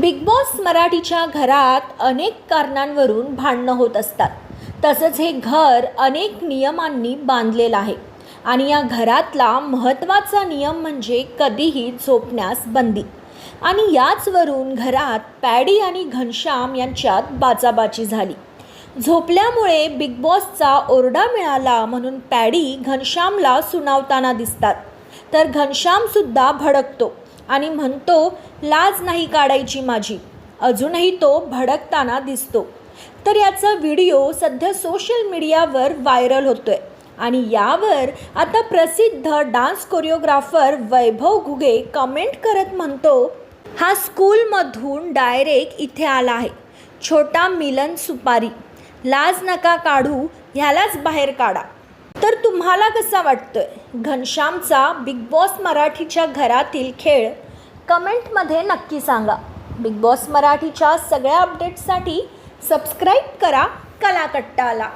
Big boss मराठीच्या घरात अनेक कारणांवरून भांडणं होत असतात. तसंच हे घर अनेक नियमांनी बांधलेलं आहे आणि या घरातला महत्त्वाचा नियम म्हणजे कधीही झोपण्यास बंदी. आणि याचवरून घरात पॅडी आणि घनश्याम यांच्यात बाचाबाची झाली. झोपल्यामुळे बिग बॉसचा ओरडा मिळाला म्हणून पॅडी घनश्यामला सुनावताना दिसतात. तर घनश्यामसुद्धा भडकतो. आणि म्हणतो लाज नाही काढायची माझी. अजूनही तो भडकताना दिसतो. तर याचा व्हिडिओ सध्या सोशल मीडियावर व्हायरल होतोय. आणि यावर आता प्रसिद्ध dance choreographer Vaibhav Ghuge comment करत म्हणतो हा स्कूलमधून डायरेक्ट इथे आला आहे. छोटा मिलन सुपारी. लाज नका काढू ह्यालाच बाहेर काढा. तर तुम्हाला कसा वाटतोय? घनश्यामचा बिग बॉस मराठीच्या घरातील खेळ? कमेंटमध्ये नक्की सांगा. बिग बॉस मराठीच्या सगळ्या अपडेट्ससाठी सबस्क्राईब करा कलाकट्टाला.